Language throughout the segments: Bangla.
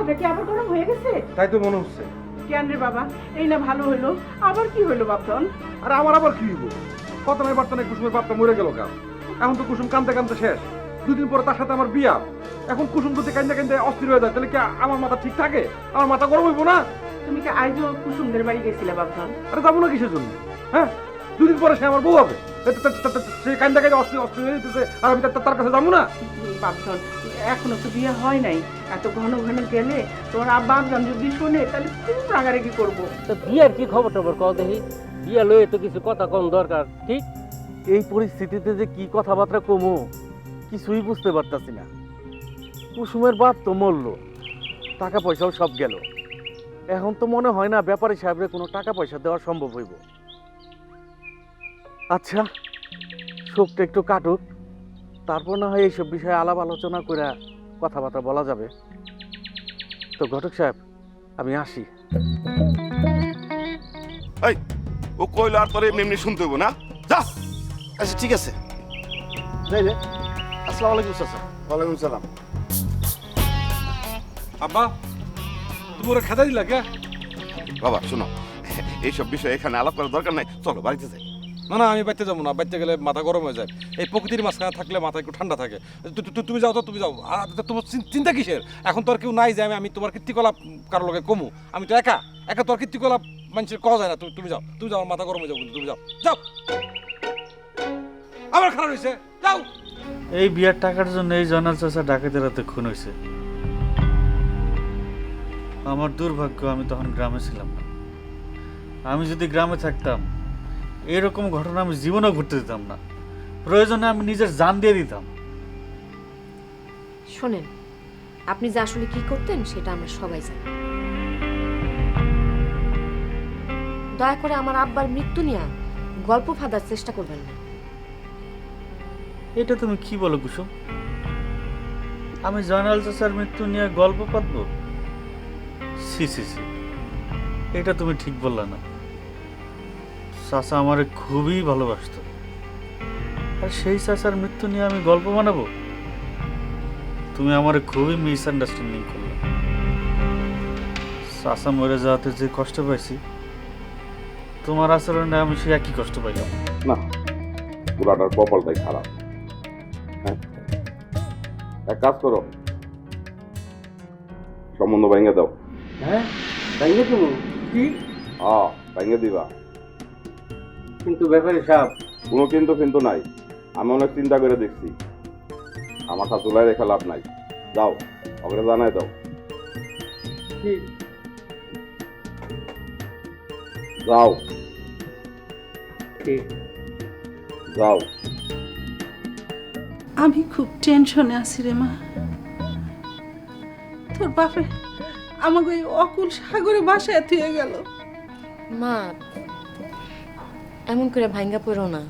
মাথাটা কি আবার গরম হয়ে গেছে? তাই তো মনে হচ্ছে। কেন রে বাবা? এই না ভালো হইল আবার কি হইল বাপন আর আমার আবার কি হইব? কত নাই বার্তা নাই কুসুমের বাপটা মরে গেল কাল এখন তো কুসুম কান্দতে কান্দতে শেষ। দুদিন পরে তার সাথে আমার বিয়া। এখন কুসুম যদি কান্দতে কান্দতে অস্থির হয়ে যায় তাহলে কি আমার মাথা ঠিক থাকে? আমার মাথা গরম হইব না? তুমি কি আজও কুসুমদের বাড়ি গেছিলে বাপন আরে যাব না কিসের জন্য? হ্যাঁ? দুদিন পরে সে আমার বউ হবে। সে আর আমি তার- কাছে যাব না। বাপন এখনও তো বিয়ে হয় নাই। এত ঘন ঘন গেলে তোমার আব্বা আব্বান যদি শোনে তাহলে খুব রাগারাগি করব। তো বিয়ার কি খবর টবর কও দেখি? বিয়া লয়ে তো কিছু কথা কম দরকার ঠিক? এই পরিস্থিতিতে যে কি কথাবার্তা কমু কিছুই বুঝতে পারতাছি না। কুসুমের বাপ তো মরল টাকা পয়সাও সব গেল। এখন তো মনে হয় না ব্যাপারী সাহেবরে কোনো টাকা পয়সা দেওয়া সম্ভব হইব। আচ্ছা শোকটা একটু কাটুক। তারপর না হয় এইসব বিষয়ে আলাপ আলোচনা করে কথাবার্তা বলা যাবে। তো ঘটক সাহেব আমি আসি। ও কইলো আর তোর এমনি এমনি শুনতে হইব না? যা। আচ্ছা ঠিক আছে। যাই রে। আসসালামু আলাইকুম চাচা ওয়ালাইকুম সালাম। আব্বা তুমি ওরা খেতে দিলা কে? বাবা শোনো এইসব বিষয়ে এখানে আলাপ করার দরকার নাই। চলো বাড়িতে যাই। না না আমি বাইতে যাব না, বাইতে গেলে মাথা গরম হয়ে যায়। এই প্রকৃতির মাঝখানে থাকলে মাথা একটু ঠান্ডা থাকে। তুমি যাও তো, তুমি যাও। তোমার চিন্তা কিসের? এখন তো আর কেউ নাই যে আমি তোমার কীর্তিকলাপ কারোর লোকে কমু। আমি তো একা। একা তোর কীর্তিকলাপ মানুষের কওয়া যায় না। তুমি তুমি যাও। তুমি যাও মাথা গরম হয়ে যাও তুমি যাও। যাও। আবার খারাপ হয়েছে। যাও। এই বিয়ার টাকার জন্য এই জনার চাষা ডাকাতের রাতে খুন হয়েছে। আমার দুর্ভাগ্য, আমি তখন গ্রামে ছিলাম না। আমি যদি গ্রামে থাকতাম এরকম ঘটনা আমি জীবনেও ঘটতে দিতাম না। প্রয়োজনে আমি নিজের জান দিয়ে দিতাম। শোনেন আপনি যে আসলে কি করতেন সেটা আমরা সবাই জানি। দয়া করে আমার আব্বার মৃত্যু নিয়ে গল্প ফাঁদার চেষ্টা করবেন না। এটা তুমি কি বলো কুসুম? আমি জয়নাল চাষার মৃত্যু নিয়ে গল্প পাতবো সি সি সি এটা তুমি ঠিক বললা না। চাচা আমার খুবই ভালোবাসত। আর সেই চাচার মৃত্যু নিয়ে আমি গল্প বানাবো? তুমি আমার খুবই মিসআন্ডারস্ট্যান্ডিং করলে। চাচা মরে যাওয়াতে যে কষ্ট পাইছি তোমার আচরণে আমি সে একই কষ্ট পাইলাম। না পুরাটার কপালটাই খারাপ। হ্যাঁ এক কাজ করো। সম্বন্ধ ভেঙে দাও। হ্যাঁ না তুমি কি? হ্যাঁ ভেঙে দিবা। কিন্তু ব্যাপারে সাহেব কোনো কিন্তু কিন্তু নাই। আমি অনেক চিন্তা করে দেখছি। আমার চুলাই রেখে লাভ নাই। যাও ওকে জানাই দাও। যাও। যাও। আমি খুব টেনশনে আছি রে মা। তোর বাপে আমাকে ওই অকুল সাগরে বাসায় থুয়ে গেল। মা এমন করে ভাঙ্গা পড়ো না।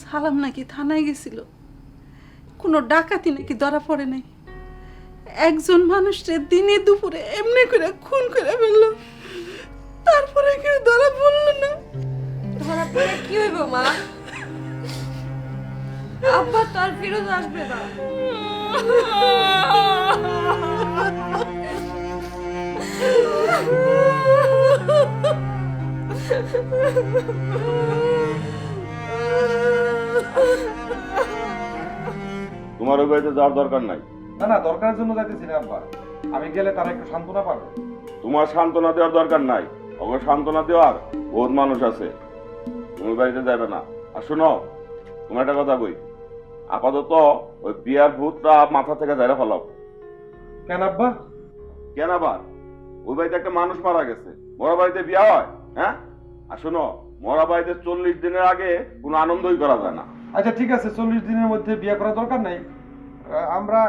সালাম নাকি থানায় গেছিল? কোনো ডাকাতি নাকি ধরা পড়ে নাই? একজন মানুষকে দিনে দুপুরে এমনি করে খুন করে ফেলল। তারপরে কেউ ধরা পড়ল না। ধরা পড়ে কি হইব মা? আব্বা তো আর ফিরত আসবে না। তোমার ওই বাড়িতে যাওয়ার দরকার নাই। না না দরকারের জন্য যাইতেছি না আব্বা। আমি গেলে তারা একটু সান্ত্বনা পাবে। তোমার সান্ত্বনা দেওয়ার দরকার নাই। ওকে সান্ত্বনা দেওয়ার বহুত মানুষ আছে। তুমি বাড়িতে যাবে না। আর শোনো তোমার একটা কথা কই। আপাতত ওই বিয়ার ভূতটা মাথা থেকে যাইরা ফেলাও। কেন আব্বা? কেন আবার? ওই বাড়িতে একটা মানুষ মারা গেছে। মরা বাড়িতে বিয়া হয় হ্যাঁ? আর শোনো মরা বাড়িতে চল্লিশ দিনের আগে কোনো আনন্দই করা যায় না। আচ্ছা ঠিক আছে চল্লিশ দিনের মধ্যে বিয়ে করার দরকার নাই। আমরা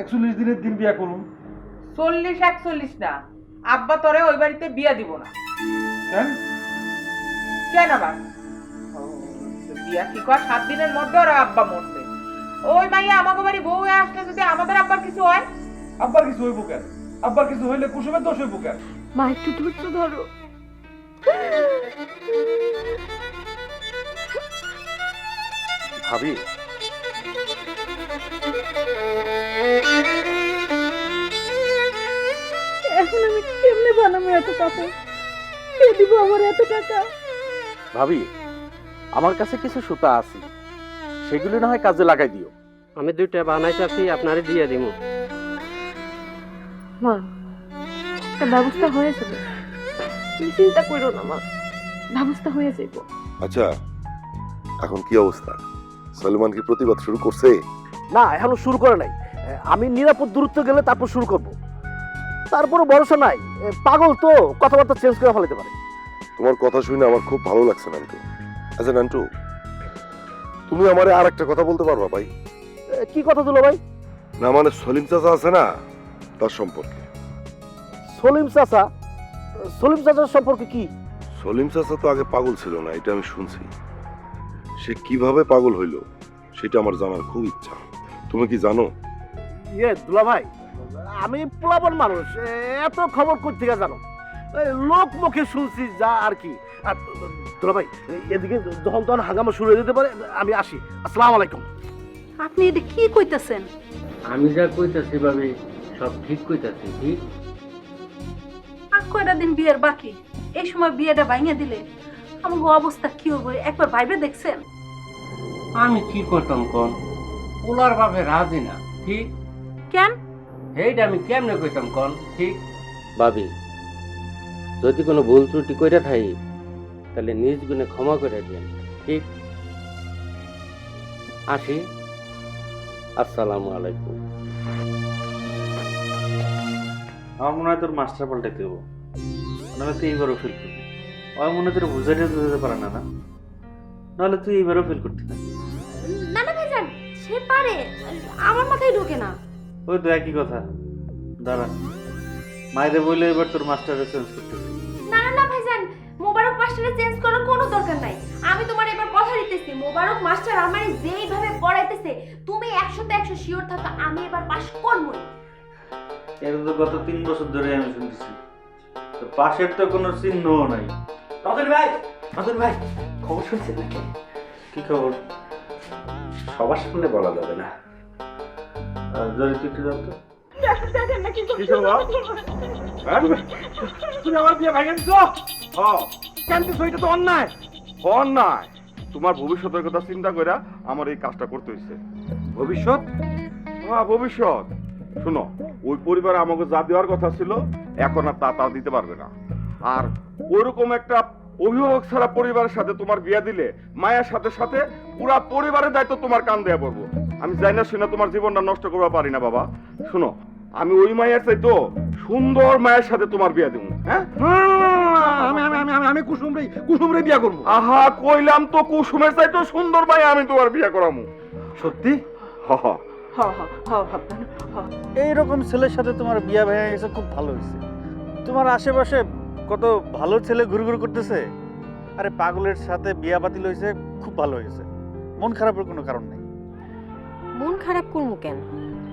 একচল্লিশ দিনের দিন বিয়ে করুন। চল্লিশ একচল্লিশ না। আব্বা তরে ওই বাড়িতে বিয়া দিব না। কেন? কেন আবার? বিয়া কি কর সাত দিনের মধ্যে ওরা আব্বা মরবে। ওই মাইয়া আমাকে বাড়ি বউ হয়ে আসলে যদি আমাদের আব্বার কিছু হয়? আব্বার কিছু হইব কেন? আব্বার কিছু হইলে কুসুমের দোষ হইব কেন? মা একটু ধৈর্য ধরো। ভাবি। এখন আমি কেমনে বানাবো এত কে দিব আমার এত টাকা? ভাবি আমার কাছে কিছু সুতা আছে। সেগুলো না হয় কাজে লাগাই দিও। আমি দুইটা বানাইতেছি আপনারে দিয়ে দিব। মা একটা ব্যবস্থা হয়েছে চিন্তা করো না মা। ব্যবস্থা হয়ে যাইব। আচ্ছা এখন কি অবস্থা? সলমান কি প্রতিবাদ শুরু করছে? না এখনও শুরু করে নাই। আমি নিরাপদ দূরত্ব গেলে তারপর শুরু করব। তারপরে ভরসা নাই। পাগল তো কথাবার্তা চেঞ্জ করে ফেলাতে পারে। তোমার কথা শুনে আমার খুব ভালো লাগছে নান্টু। আচ্ছা নান্টু তুমি আমারে আর একটা কথা বলতে পারবা ভাই? কি কথা দিল ভাই? না মানে সলিম চাচা আছে না তার সম্পর্কে। সলিম চাচা? সলিম চাচার সম্পর্কে কি? সলিম চাচা তো আগে পাগল ছিল না এটা আমি শুনছি। সে কীভাবে পাগল হইল সেটা আমার জানার খুব ইচ্ছা। তুমি কি জানো? ইয়ে দুলা ভাই আমি পোলাপন মানুষ এত খবর কই থেকে জানো লোক মুখে শুনছি যা আর কি। আর দুলা ভাই এদিকে যখন তখন হাঙ্গামা শুরু হয়ে যেতে পারে আমি আসি। আসসালামু আলাইকুম। আপনি এটা কি কইতাছেন? আমি যা কইতাছি ভাবি সব ঠিক কইতাছি ঠিক? আর কয়টা দিন বিয়ের বাকি? এই সময় বিয়েটা ভাঙিয়ে দিলে আমার অবস্থা কি হবে? একবার ভাইবে দেখছেন? আমি কি করতাম কোন? পোলার ভাবে রাজি না ঠিক? কেন? এইটা আমি কেমনে কইতাম কোন ঠিক? ভাবি যদি কোনো ভুল ত্রুটি কইরা থাকি তাহলে নিজ গুণে ক্ষমা করে দিন ঠিক? আসি। আসসালামু আলাইকুম। আমার মনে হয় তোর মাস্টার পাল্টাইতে হব নাহলে তুই এইবারও ফেল করবি। আমার মনে তোর বুঝাইতে বুঝাতে পারে না না? নাহলে তুই এইবারও ফেল করতি না না না ভাইজান সে পারে আমার মাথায় ঢোকে না। ওই তো একই কথা। দাঁড়া মায়েরে বললে এবার তোর মাস্টারে চেঞ্জ করতে। না না না ভাইজান মোবারক মাস্টারে চেঞ্জ করার কোনো দরকার নাই। আমি তোমার এবার কথা দিতেছি মোবারক মাস্টার আমারে যেইভাবে পড়াইতেছে তুমি একশোতে একশো শিওর থাকো আমি এবার পাশ করবই। এটা তো গত তিন বছর ধরে আমি শুনতেছি। তো পাশের তো কোনো চিহ্নও নাই। রতন ভাই! রতন ভাই! খবর শুনছেন নাকি? কি খবর? সবার সামনে বলা যাবে না। জরি তুই একটু যাও তো তুমি আমার বিয়ে ভেঙে দিছো কেন এটা তো অন্যায়। অন্যায়। তোমার ভবিষ্যতের কথা চিন্তা করে আমার এই কাজটা করতে হয়েছে ভবিষ্যৎ? হ্যাঁ ভবিষ্যৎ। শোনো ওই পরিবার আমাকে যা দেওয়ার কথা ছিল এখন আর তা তা দিতে পারবে না। আর ওইরকম একটা অভিভাবক ছাড়া পরিবারের সাথে তোমার বিয়ে দিলে মায়ের সাথে সাথে পুরা পরিবারের দায়িত্ব তোমার কান দেয়া পড়ব। আমি যাই না শুনে তোমার জীবনটা নষ্ট করতে পারি না বাবা। শোনো আমি ওই মায়ের চাইতো সুন্দর মায়ের সাথে তোমার বিয়ে দেবো হ্যাঁ? আমি আমি আমি আমি আমি কুসুম রে কুসুম রে বিয়া করব। আহা কইলাম তো কুসুমের চাইতো সুন্দর মায়ে আমি তোমার বিয়ে করামু। সত্যি? হ হ। হ হ হ ভাবতাম হ। এইরকম ছেলের সাথে তোমার বিয়া ভেঙে গেছে খুব ভালো হয়েছে। তোমার আশেপাশে কত ভালো ছেলে ঘুরে ঘুরে করতেছে? আরে পাগলের সাথে বিয়া বাতিল হয়েছে খুব ভালো হয়েছে। মন খারাপের কোনো কারণ নেই। মন খারাপ করব কেন?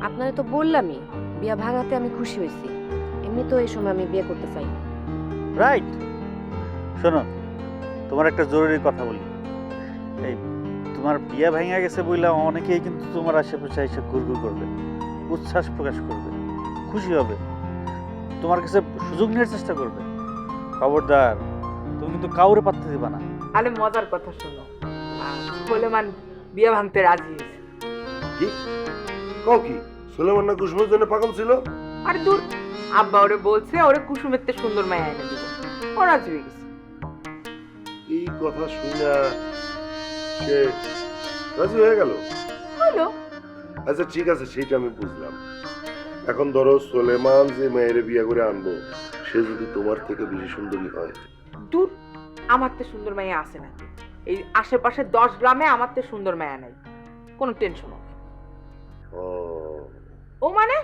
আপনারা তো বললামই বিয়া ভাঙাতে আমি খুশি হয়েছি। এমনি তো এই সময় আমি বিয়ে করতে চাই রাইট। শোনো তোমার একটা জরুরি কথা বলি। এই তোমার বিয়া ভেঙে গেছে বললাম অনেকেই কিন্তু তোমার আশেপাশে এসে ঘুরঘুর করবে উচ্ছ্বাস প্রকাশ করবে খুশি হবে। তোমার কাছে সুযোগ নেওয়ার চেষ্টা করবে। খবরদার তুমি কিন্তু কাউরে পাত্তা দিবা না। আরে মজার কথা শোনো। সোলেমান বিয়ে ভাঙতে রাজি হয়েছে। কি? কও কি? সুলেমান না কুসুমের জন্য পাগল ছিল? আরে দূর আব্বা ওরে বলছে ওরে কুসুমের তে সুন্দর মায়া এনে দিব। ও রাজি হয়ে গেছে। এই কথা শুনে সে রাজি হয়ে গেল? হলো। আচ্ছা ঠিক আছে সেটা আমি বুঝলাম। এখন ধরো সোলেমান যে মেয়ের বিয়ে করে আনব সে যদি তোমার থেকে বেশি সুন্দরী হয়? দূর আমার তে সুন্দর মায়া আছে না। এই আশেপাশে দশ গ্রামে আমার তে সুন্দর মায়া নাই। কোনো টেনশন ও ও। মানে?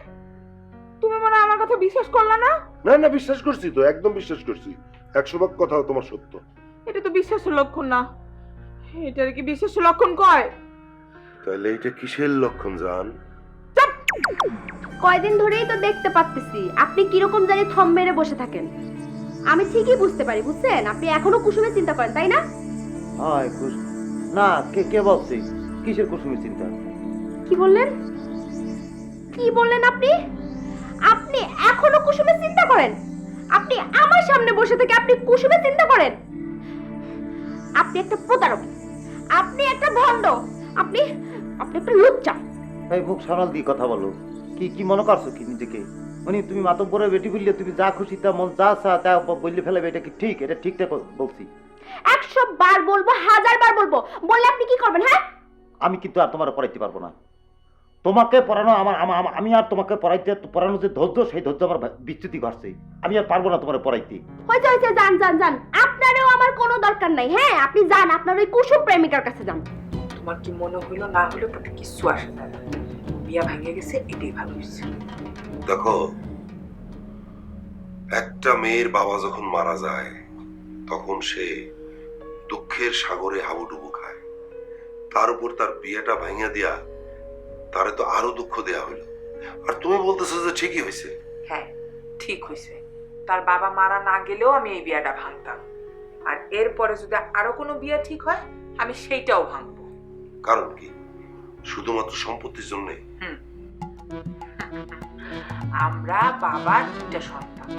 তুমি মানে আমার কথা বিশ্বাস করলা না? না না বিশ্বাস করছি তো একদম বিশ্বাস করছি। একশো ভাগ কথাও তোমার সত্য। এটা তো বিশ্বাসের লক্ষণ না। এটার কি বিশ্বাসের লক্ষণ কয়? তাহলে এটা কিসের লক্ষণ জান? কয়দিন ধরেই তো দেখতে পাচ্তেছি আপনি কীরকম জানি থম মেরে বসে থাকেন। আমি ঠিকই বুঝতে পারি বুঝছেন? আপনি এখনও কুসুমের চিন্তা করেন তাই না? হয় কুসুম না কে কে বলছি? কিসের কুসুমের চিন্তা? কি বললেন? কি বললেন আপনি? আপনি এখনও কুসুমের চিন্তা করেন? আপনি আমার সামনে বসে থেকে আপনি কুসুমের চিন্তা করেন? আপনি একটা প্রতারক। আপনি একটা ভণ্ড। আপনি আপনি একটা লুচ্চা। এই মুখ সারাল দিয়ে কথা বলো। কি কি মনে করছ কি নিজেকে? মানে তুমি মাতব্বরে বেটি বললে তুমি যা খুশি তা মন যা চা তা বললে ফেলে এটা কি ঠিক? এটা ঠিকঠাক বলছি। একশো বার বলব হাজার বার বলব। বললে আপনি কি করবেন হ্যাঁ? আমি কিন্তু আর তোমার পড়াইতে পারব না। তোমাকে পড়ানো আমার আমা- আর তোমাকে পড়াইতে পড়ানো যে ধৈর্য সেই ধৈর্য আমার বিচ্যুতি ঘটছে। আমি আর পারব না তোমার পড়াইতে। হয়েছে হয়েছে যান যান যান। আপনারও আমার কোনো দরকার নাই। হ্যাঁ আপনি যান আপনার ওই কুসুম প্রেমিকার কাছে যান। তোমার কি মনে হইল না হইল তাতে কিচ্ছু আসে না? বিয়া ভেঙে গেছে এটাই ভালো হয়েছে। দেখো একটা মেয়ের বাবা যখন মারা যায় তখন সে দুঃখের সাগরে হাবুডুবু খায়। তার উপর তার বিয়েটা ভাঙিয়া দিয়া তারে তো আরও দুঃখ দেয়া হইল। আর তুমি বলতেছো যে ঠিকই হয়েছে হ্যাঁ ঠিক হয়েছে তার বাবা মারা না গেলেও আমি এই বিয়াটা ভাঙতাম। আর এরপরে যদি আরও কোনো বিয়া ঠিক হয় আমি সেইটাও ভাঙবো। কারণ কি? শুধুমাত্র সম্পত্তির জন্যে? আমরা বাবার দুইটা সন্তান।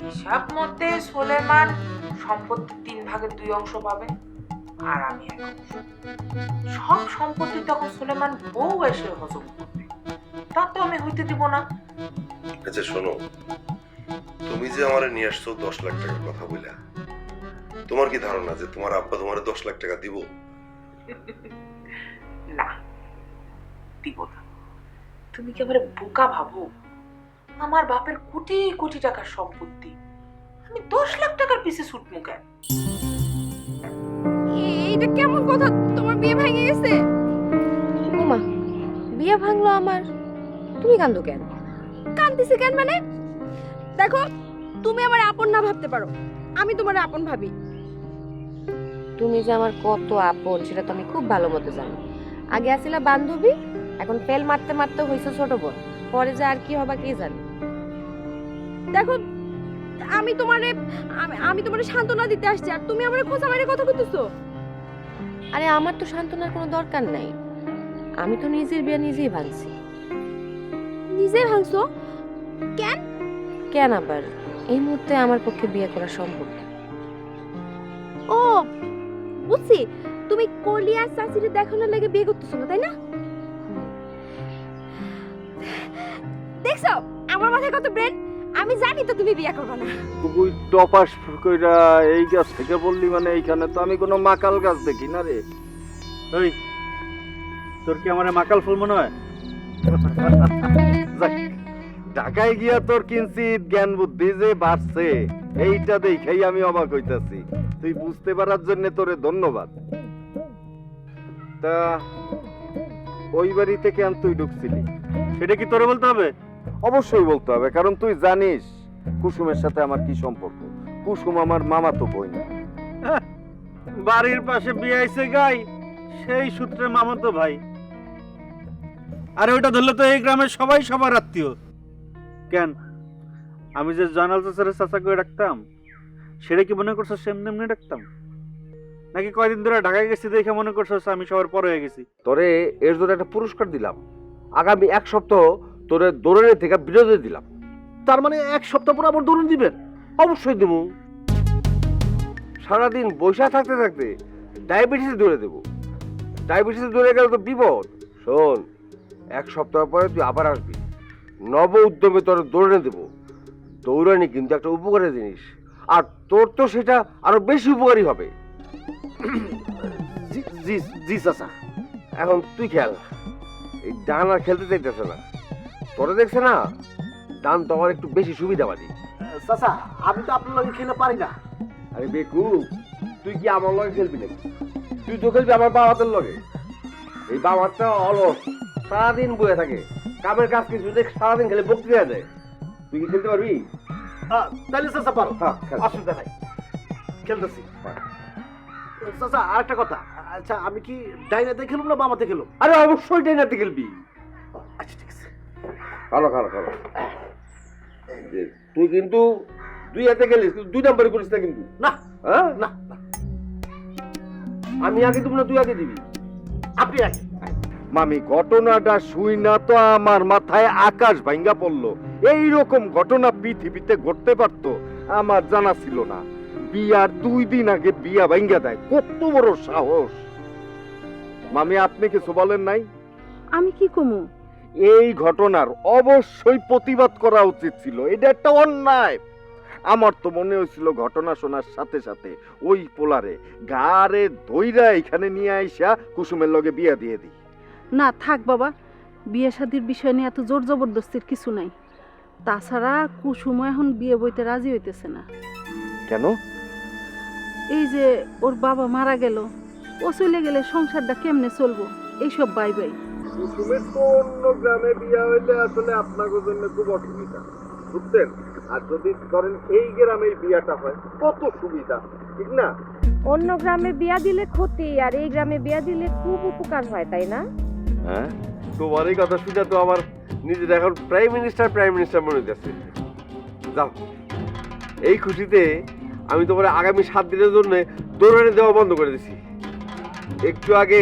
হিসাব মতে সোলেমান সম্পত্তির তিন ভাগের দুই অংশ পাবে। আর আমি সব সম্পত্তি তখন সোলেমান বউ এসে হজম করবে। তা তো আমি হইতে দিব না। আচ্ছা শোনো। তুমি যে আমার নিয়ে আসছো দশ লাখ টাকার কথা বইলা তোমার কি ধারণা যে তোমার আব্বা তোমার দশ লাখ টাকা দিব? না দিব না। তুমি কি এবারে বোকা ভাবো? আমার বাপের কোটি কোটি টাকার সম্পত্তি। আমি দশ লাখ টাকার পিছে ছুটমু কেন? এইটা কেমন কথা? তোমার বিয়ে ভেঙে গেছে? ওমা বিয়ে ভাঙলো আমার। তুমি কান্দো কেন? কান্দিছে কেন মানে? দেখো তুমি আমার আপন না ভাবতে পারো। আমি তোমার আপন ভাবি। তুমি যে আমার কত আপন সেটা তো আমি খুব ভালো মতো জানি। আগে আসিলা বান্ধবী এখন ফেল মারতে মারতে হইছে ছোট বোন। পরে যে আর কি হবা কে জানে? দেখো আমি তোমারে আমি- আমি তোমারে সান্ত্বনা দিতে আসছি আর তুমি আমার খোঁচা মারে কথা বলতেছো আরে আমার তো সান্ত্বনার কোনো দরকার নাই। আমি তো নিজের বিয়ে নিজেই ভাঙছি। নিজে ভাঙছো? কেন? কেন আবার? এই মুহূর্তে আমার পক্ষে বিয়ে করা সম্ভব না। ও বুঝছি। তুমি কলিয়ার চাচিরে দেখানোর লাগে বিয়ে করতেছো না তাই না? দেখছ? আমার মাথায় কত ব্রেন? আমি জানি তো তুমি বিয়ে করবে না। তুই টপাস কইরা এই গাছ থেকে বললি মানে এইখানে তো আমি কোনো মাকাল গাছ দেখি না রে। ওই তোর কি আমার মাকাল ফুল মনে হয়? ঢাকায় গিয়া তোর কিঞ্চিত জ্ঞান বুদ্ধি যে বাড়ছে, এইটা দেখেই আমি অবাক হইতাছি। তুই বুঝতে পারার জন্য তোরে ধন্যবাদ। তা, ওই বাড়ি থেকে আন তুই ঢুকছিলি। সেটা কি তোরে বলতে হবে? অবশ্যই বলতে হবে কারণ তুই জানিস কুসুমের সাথে আমার কি সম্পর্ক। কুসুম আমার মামা তো বই না বাড়ির পাশে বিয়ে আইছে গাই সেই সূত্রে মামাতো ভাই। আরে ওটা ধরলে তো এই গ্রামের সবাই সবার আত্মীয়। কেন? আমি যে জয়নাল চাচারে চাচা করে রাখতাম সেটা কি মনে করছ সেমনি এমনি রাখতাম নাকি কয়দিন ধরে ঢাকায় গেছি দেখে মনে করছ আমি সবার পরে হয়ে গেছি? তোরে এর জন্য একটা পুরস্কার দিলাম। আগামী এক সপ্তাহ তোরে দৌড়ানি থেকে বিরতি দিলাম। তার মানে এক সপ্তাহ পর আবার দৌড়ন দিবেন অবশ্যই দেবো। সারাদিন বসে থাকতে থাকতে ডায়াবেটিসে দৌড়ে দেবো। ডায়াবেটিসে দৌড়ে গেলে তো বিপদ। শোন, এক সপ্তাহ পরে তুই আবার আসবি। নব উদ্যমে তোর দৌড়ে দেবো। দৌড়ানি কিন্তু একটা উপকারী জিনিস। আর তোর তো সেটা আরও বেশি উপকারী হবে। এখন তুই খেল এই ডানা খেলতে চাইতেছে না। তোরা দেখছে না? ডান তো আমার একটু বেশি সুবিধাবাদী। চাচা আমি তো আপনার লগে খেলে পারি না। আরে বেকু তুই কি আমার লগে খেলবি নাকি? তুই তো খেলবি আমার বাবাদের লগে। এই বাবারটা অলস সারাদিন বয়ে থাকে। কামের কাজ কিছু দেখ সারাদিন খেলে বক্তৃতা দেয় তুই কি খেলতে পারবি? তাহলে চাচা পারো। হ্যাঁ অসুবিধা নাই খেলতেছি। চাচা আরেকটা কথা। আচ্ছা আমি কি ডাইনাতে খেলুম না বামাতে খেলুম আরে অবশ্যই ডাইনাতে খেলবি। খালো খালো খালো তুই কিন্তু দুই হাতে খেলিস কিন্তু দুই নাম্বারে করিস না কিন্তু। না হ্যাঁ? না আমি আগে তুমি না তুই আগে দিবি। আপনি আগে। মামি ঘটনাটা শুই না তো আমার মাথায় আকাশ ভাঙ্গা পড়ল। এই রকম ঘটনা পৃথিবীতে ঘটতে পারতো আমার জানা ছিল না। বিয়ার দুই দিন আগে বিয়া ভাঙ্গা দেয় কত বড় সাহস। মামি আপনি কিছু বলেন নাই? আমি কি কমু? এই ঘটনার অবশ্যই প্রতিবাদ করা উচিত ছিল। এটা একটা অন্যায়। আমার তো মনে হয়েছিল ঘটনা শোনার সাথে সাথে ওই পোলারে গারে ধইরা এখানে নিয়ে আইসা কুসুমের লগে বিয়া দিয়ে দিই। না থাক বাবা। বিয়ে শাদির বিষয় নিয়ে এত জোর জবরদস্তির কিছু নাই। তাছাড়া কুসুম এখন বিয়ে বইতে রাজি হইতেছে না। কেন? এই যে ওর বাবা মারা গেল ও চলে গেলে সংসারটা কেমনে চলবো? এইসব বাই বাই। কুসুমের তো অন্য গ্রামে বিয়া হইলে আসলে আপনাদের জন্য খুব অসুবিধা বুঝছেন? আর যদি ধরেন এই গ্রামের বিয়াটা হয় কত সুবিধা ঠিক না? অন্য গ্রামে বিয়া দিলে ক্ষতি আর এই গ্রামে বিয়া দিলে খুব উপকার হয় তাই না? হ্যাঁ? তোমার এই কথা শুনে তো আমার নিজের এখন প্রাইম মিনিস্টার প্রাইম মিনিস্টার মনে হচ্ছে যাও। এই খুশিতে আমি তোমার আগামী সাত দিনের জন্য দৌড়ানি দেওয়া বন্ধ করে দিছি। একটু আগে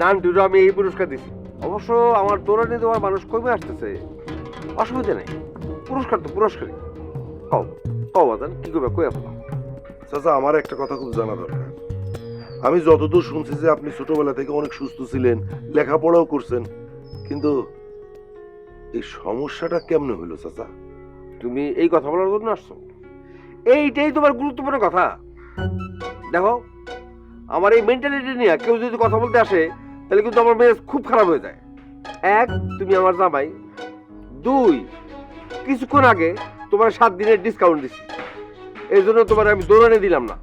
নানটুরু আমি এই পুরস্কার দিছি। অবশ্য আমার দৌড়ানি দেওয়ার মানুষ কমে আসতেছে। অসুবিধা নেই। পুরস্কার তো পুরস্কারই। কও। কও বাদান কি করবে কই আপনার চাচা আমার একটা কথা খুব জানা দরকার। আমি যতদূর শুনছি যে আপনি ছোটবেলা থেকে অনেক সুস্থ ছিলেন লেখাপড়াও করছেন কিন্তু এই সমস্যাটা কেমনে হইল চাচা? তুমি এই কথা বলার জন্য আসছো। এইটাই তোমার গুরুত্বপূর্ণ কথা। দেখো আমার এই মেন্টালিটি নিয়ে কেউ যদি কথা বলতে আসে তাহলে কিন্তু আমার মেজাজ খুব খারাপ হয়ে যায়। এক তুমি আমার জামাই। দুই কিছুক্ষণ আগে তোমার সাত দিনের ডিসকাউন্ট দিছি। এই জন্য তোমার আমি দৌড়ানে দিলাম না।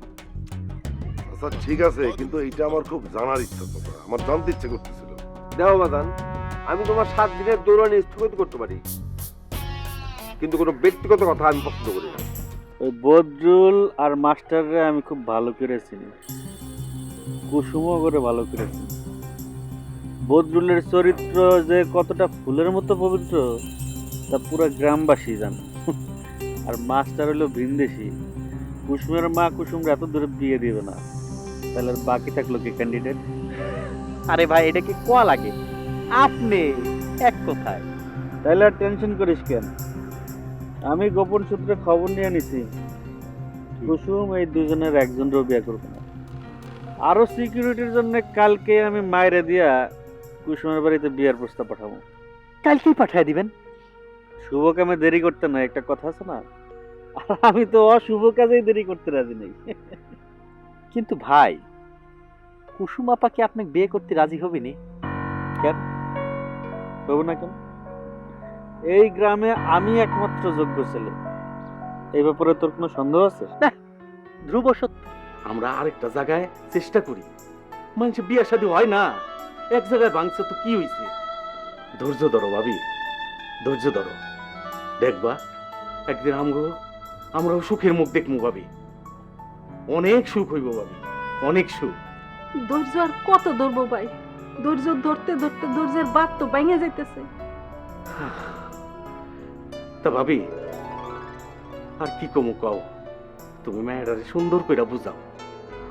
আচ্ছা ঠিক আছে কিন্তু এটা আমার খুব জানার ইচ্ছা চাচা আমার জানতে ইচ্ছে করতেছিল। দেখো বাদান আমি তোমার সাত দিনের দৌড়ানি স্থগিত করতে পারি। কিন্তু কোনো ব্যক্তিগত কথা আমি পছন্দ করি না। ওই বদরুল আর মাস্টাররে আমি খুব ভালো করে চিনি। কুসুমও করে ভালো করে চিনি। বদরুলের চরিত্র যে কতটা ফুলের মতো পবিত্র তা পুরো গ্রামবাসী জানে। আর মাস্টার হলো ভিনদেশি। কুসুমের মা কুসুমরা এত দূরে বিয়ে দিবে না। তাহলে বাকি থাকল কি ক্যান্ডিডেট আরে ভাই এটা কি কোয়া লাগে? আপনি এক কথায়। তাহলে আর টেনশন করিস কেন? আমি গোপন সূত্রে খবর নিয়ে নিছি। কুসুম এই দুজনের একজনও বিয়ে করবে না। আরও সিকিউরিটির জন্য কালকে আমি মায়েরে দিয়া কুসুমের বাড়িতে বিয়ের প্রস্তাব পাঠাবো। কালকেই পাঠিয়ে দিবেন। শুভ কামে দেরি করতে না একটা কথা আছে না? আর আমি তো অশুভ কাজেই দেরি করতে রাজি নেই। কিন্তু ভাই কুসুম আপা কি আপনাকে বিয়ে করতে রাজি হবে নি হব না কেন? এই গ্রামে আমি একমাত্র যোগ্য ছেলে। এই ব্যাপারে তোর কোনো সন্দেহ আছে? ধ্রুব সত্য। আমরা আরেকটা জায়গায় চেষ্টা করি। মানুষ বিয়ে শাদী হয় না। এক জায়গায় ভাঙছে তো কি হইছে? ধৈর্য ধরো ভাবি ধৈর্য ধরো। দেখবা একদিন আমগো আমরাও সুখের মুখ দেখমু ভাবি। অনেক সুখ হইব ভাবি অনেক সুখ। ধৈর্য আর কত ধরবো ভাই? ধৈর্য ধরতে ধরতে ধৈর্যের বাদ তো ভেঙে যাইতেছে। তা ভাবি আর কি কমু কও? তুমি মেয়েটারে সুন্দর করে বুঝাও।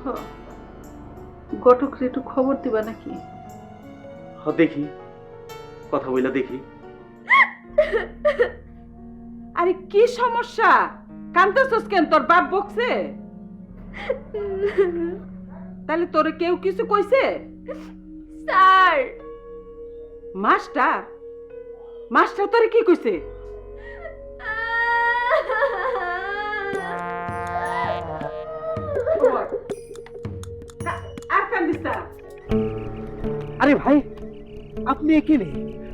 হ। ঘটকরে একটু খবর দিবা নাকি? দেখি। কথা বইলা দেখি। আরে কি সমস্যা? কান্দাছস কেন? তোর বাপ বকছে? তাহলে তোরে কেউ কিছু কইছে? স্যার। মাস্টার? মাস্টার তোরে কি কইছে? আর কান্দিস না। আরে ভাই আপনি এখানে?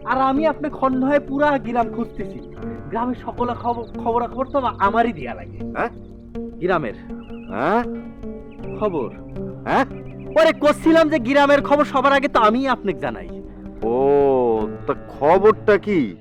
আর আমি আপনার খন্ড হয়ে পুরা গ্রাম খুঁজতেছি। গ্রামের সকল খবর খবর খবর তো আমারই দেয়া লাগে। হ্যাঁ? গ্রামের? হ্যাঁ? খবর? হ্যাঁ? পরে করছিলাম যে গ্রামের খবর সবার আগে তো আমি আপনাকে জানাই। ও তা খবরটা কি?